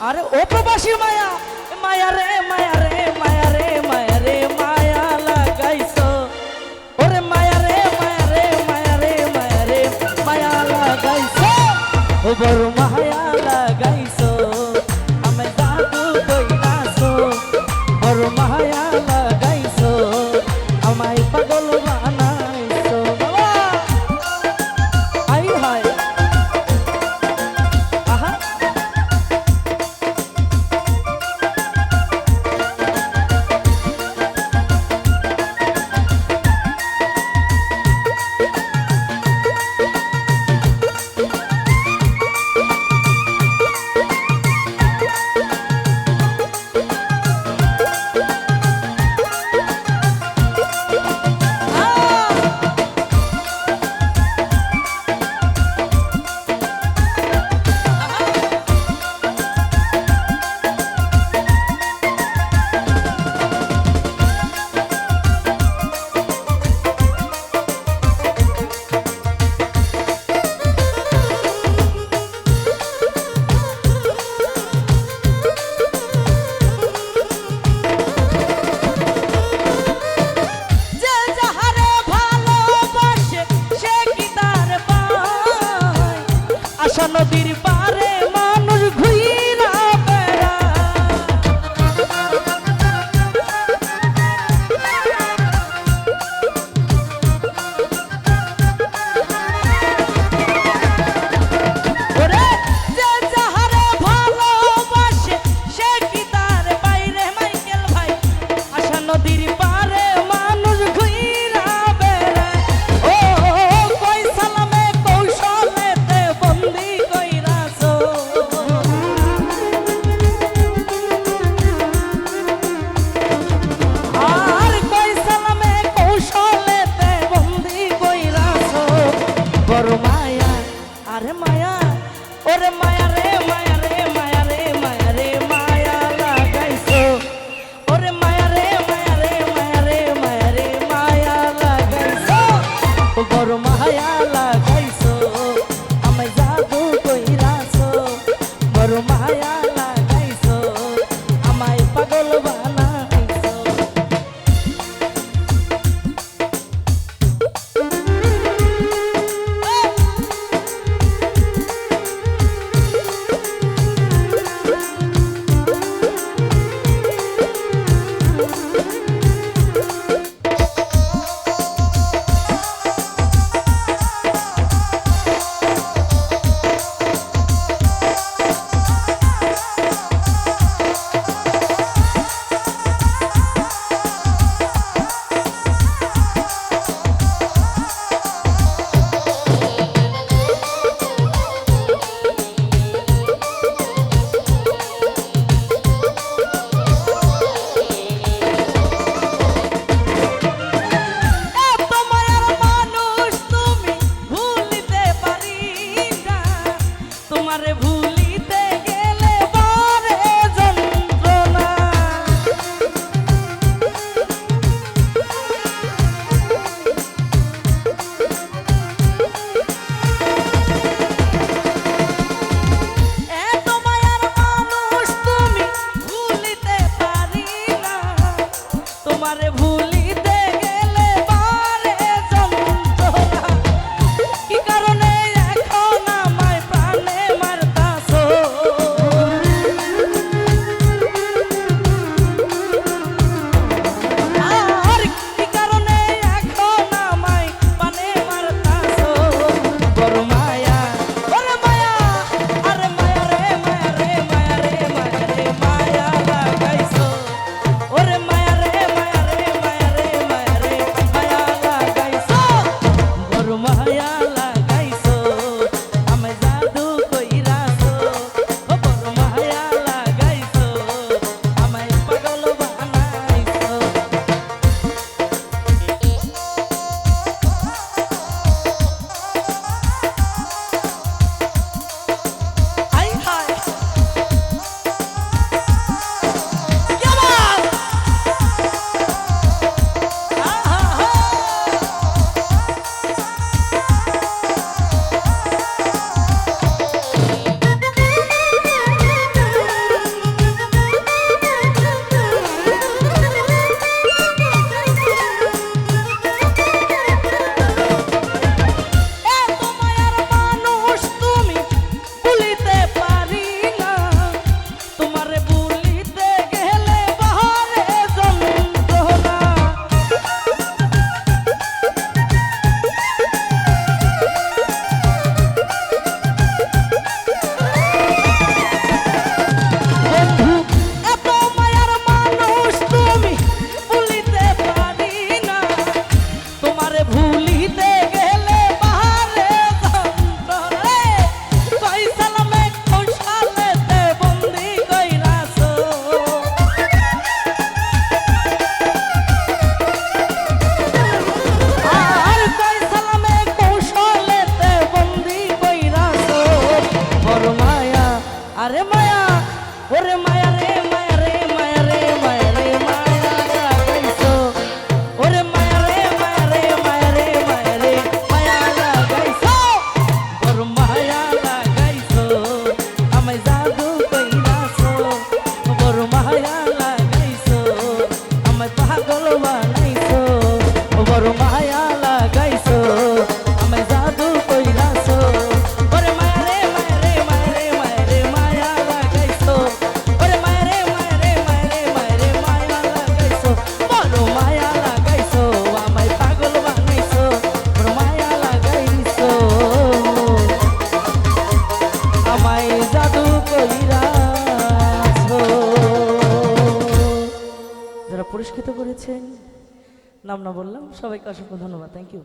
আরে ও প্রবাসী মায়া মায়া রে মায়া রে মায়া রে মায়া রে, মায়া লাগাইছ। ওরে মায়া রে মায়া রে মায়া রে মায়া রে, মায়া লাগাইছ। ও বড় মায়া। ওরে মায়া রে মায়া রে মায়া রে মায়া রে, মায়া লাগাইছো। ওরে মায়া রে মায়া রে মায়া রে মায়া রে, মায়া লাগাইছো। গরম মায়া নাম না বললাম সবাইকে অসংখ্য ধন্যবাদ থ্যাংক ইউ